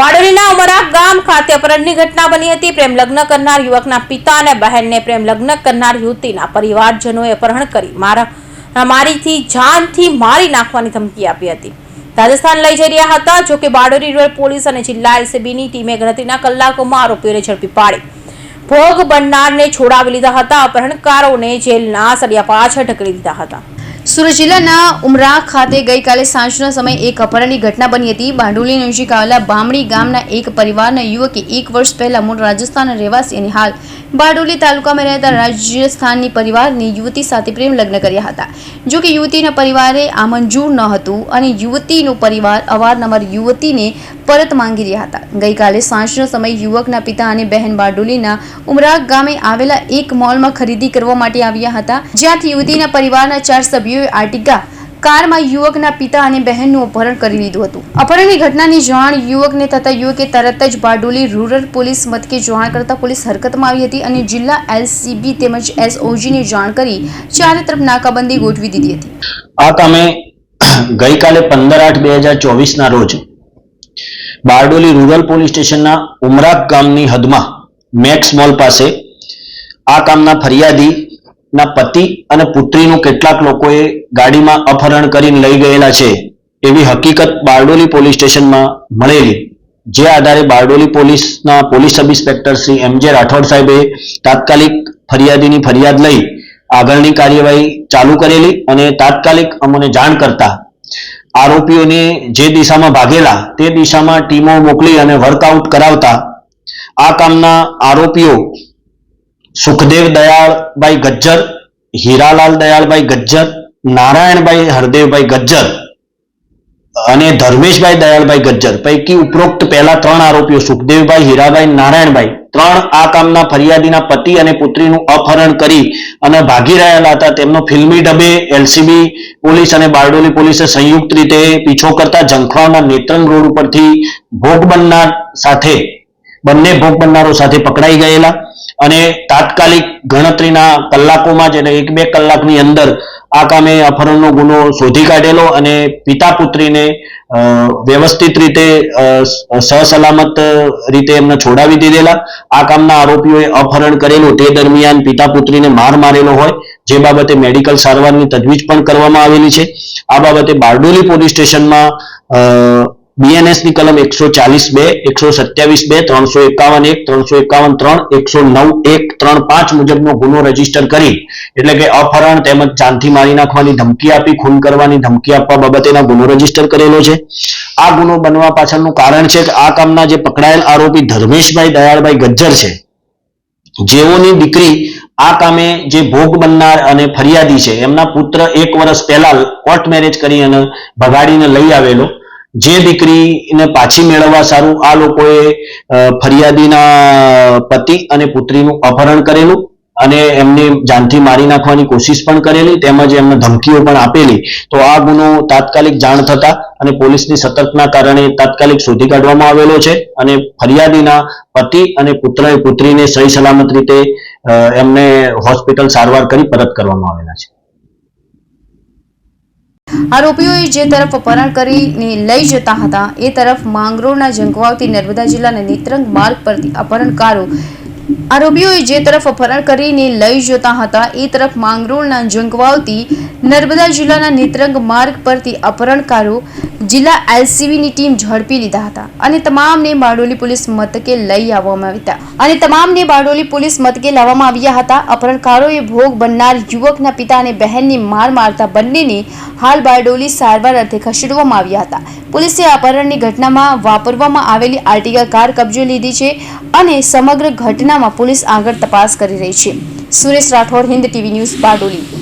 બારડોલીના ઉમરા ગામ ખાતે અપહરણની ઘટના બની હતી. પ્રેમ લગ્ન કરનાર યુવકના પિતા અને બહેનને પ્રેમ લગ્ન કરનાર યુવતીના પરિવારજનોએ અપહરણ કરી મારા મારીથી, જાનથી મારી નાખવાની ધમકી આપી હતી. રાજસ્થાન લઈ જઈ રહ્યા હતા. જો કે બારડોલી રૂરલ પોલીસ અને જિલ્લા એલસીબીની ટીમે ગણતરીના કલાકોમાં આરોપીઓને ઝડપી પાડી. ભોગ બનનારને છોડાવી લીધા હતા. અપહરણકારોને જેલના સળિયા પાછળ ઢકલી દીધા હતા. સુરત જિલ્લાના ઉમરા ખાતે ગઈકાલે સાંજના સમયે એક અપહરણની ઘટના બની હતી. બાંડુલી નજીક આવેલા બામણી ગામના એક પરિવારના યુવકે એક વર્ષ પહેલા મૂળ રાજસ્થાનના રહેવાસી અને હાલ બારડોલી તાલુકામાં રહેતા રાજસ્થાનની પરિવારની યુવતી સાથે પ્રેમ લગ્ન કર્યા હતા. જો કે યુવતીના પરિવારે આ મંજૂર ન હતું અને યુવતીનો પરિવાર અવારનવાર યુવતીને પરત માંગી રહ્યા હતા. ગઈકાલે સાંજનો સમય યુવકના પિતા અને બહેન બારડોલીના ઉમરા ગામે આવેલા એક મોલમાં ખરીદી કરવા માટે આવ્યા હતા. જ્યાંથી યુવતીના પરિવારના ચાર સભ્યોએ આર્ટિગા કારમાં યુવકના પિતા અને બહેનનું અપહરણ કરી લીધું હતું. અપહરણની ઘટનાની જાણ યુવકને થતાં યુવકે તરત જ બારડોલી રૂરલ પોલીસ મથકે જાણ કરતા પોલીસ હરકતમાં આવી હતી અને જિલ્લા એલસીબી તેમજ એસઓજીને જાણ કરી ચારે તરફ નાકાબંધી ગોઠવી દીધી હતી. આ કામે ગઈકાલે પંદર આઠ બે હજાર ચોવીસના રોજ બારડોલી રૂરલ પોલીસ સ્ટેશનના ઉમરાક ગામની હદમાં મેક્સ મોલ પાસે આ કામના ફરિયાદીના પતિ અને પુત્રીનું કેટલાક લોકોએ ગાડીમાં અપહરણ કરીને લઈ ગયેલા છે, એવી હકીકત બારડોલી પોલીસ સ્ટેશનમાં મળેલી. જે આધારે બારડોલી પોલીસના police sub inspector Shri M J Rathod સાહેબે તાત્કાલિક ફરિયાદીની ફરિયાદ લઈ આગળની કાર્યવાહી ચાલુ કરેલી અને તાત્કાલિક અમને જાણ કરતા આરોપીઓને જે દિશામાં ભાગેલા તે દિશામાં ટીમો મોકલી અને વર્કઆઉટ કરાવતા આ કામના આરોપીઓ સુખદેવ દયાળભાઈ ગજ્જર, હીરાલાલ દયાળભાઈ ગજ્જર, નારાયણભાઈ હરદેવભાઈ ગજ્જર અને ધર્મેશભાઈ દયાળભાઈ ગજ્જર પૈકી ઉપરોક્ત પહેલા ત્રણ આરોપીઓ સુખદેવભાઈ, હીરાભાઈ, નારાયણભાઈ ત્રણ આ કામના ફરિયાદીના પતિ અને પુત્રીનું અપહરણ કરી અને ભાગી રહેલા હતા. તેમનો ફિલ્મી ડબે, એલસીબી પોલીસ અને બારડોલી પોલીસે સંયુક્ત રીતે પીછો કરતા જંખવાના નેત્રંગ રોડ ઉપરથી ભોગ બનનાર સાથે, બંને ભોગ બનનારો સાથે પકડાઈ ગયેલા અને તાત્કાલિક ગણતરીના કલાકોમાં જ એટલે એક બે કલાકની અંદર આ કામે અપહરણનો ગુનો શોધી કાઢેલો અને પિતા પુત્રીને વ્યવસ્થિત રીતે સહસલામત રીતે એમને છોડાવી દીધેલા. આ કામના આરોપીઓએ અપહરણ કરેલું. તે દરમિયાન પિતા પુત્રીને માર મારેલો હોય, જે બાબતે મેડિકલ સારવારની તજવીજ પણ કરવામાં આવેલી છે. આ બાબતે બારડોલી પોલીસ સ્ટેશનમાં બીએનએસની કલમ એકસો ચાલીસ બે, એકસો સત્યાવીસ બે, ત્રણસો એકાવન એક, ત્રણસો એકાવન ત્રણ, એકસો નવ એક, ત્રણ પાંચ મુજબનો ગુનો રજિસ્ટર કરી, એટલે કે અપહરણ તેમજ જાનથી મારી નાખવાની ધમકી આપી, ખૂન કરવાની ધમકી આપવા બાબતેના ગુનો રજિસ્ટર કરેલો છે. આ ગુનો બનવા પાછળનું કારણ છે કે આ કામના જે પકડાયેલ આરોપી ધર્મેશભાઈ દયાળભાઈ ગજ્જર છે. જેઓની દીકરી આ કામે જે ભોગ બનનાર અને ફરિયાદી છે, એમના પુત્ર એક વર્ષ પહેલા કોર્ટ મેરેજ કરી અને ભગાડીને લઈ આવેલો. જે દીકરીને પાછી મેળવવા સારું, આ લોકોએ ફરિયાદીના પતિ અને પુત્રીનું અપહરણ કરેલું અને એમને જાનથી મારી નાખવાની કોશિશ પણ કરેલી તેમજ એમને ધમકીઓ પણ આપેલી. તો આ ગુનો તાત્કાલિક જાણ થતા અને પોલીસની સતર્કના કારણે તાત્કાલિક શોધી કાઢવામાં આવેલો છે અને ફરિયાદીના પતિ અને પુત્ર પુત્રીને સહી સલામત રીતે એમને હોસ્પિટલ સારવાર કરી પરત કરવામાં આવેલા છે. આરોપીઓએ જે તરફ અપહરણ કરીને લઈ જતા હતા, એ તરફ માંગરોળના જંગવાવતી નર્મદા જિલ્લાના નેત્રંગ માર્ગ પરથી અપહરણકારો. આરોપીઓએ જે તરફ અપહરણ કરીને લઈ જતા હતા, એ તરફ માંગરોળના જંગવાવતી નર્મદા જિલ્લાના નેત્રંગ માર્ગ પરથી અપહરણકારો જિલ્લા એલસીબીની ટીમ ઝડપી લીધા હતા અને તમામને બારડોલી પોલીસ મથકે લઈ આવવામાં આવ્યા હતા. અને તમામને બારડોલી પોલીસ મથકે લાવવામાં આવ્યા હતા. અપહરણકારોએ ભોગ બનનાર યુવકના પિતા અને બહેનને માર મારતા બંનેને હાલ બારડોલી સારવાર અર્થે ખસેડવામાં આવ્યા હતા. પોલીસે અપહરણની ઘટનામાં વાપરવામાં આવેલી આર્ટિગા કાર કબજો લીધી છે અને સમગ્ર ઘટનામાં પોલીસ આગળ તપાસ કરી રહી છે. Suresh Rathod, Hind TV news, Bardoli.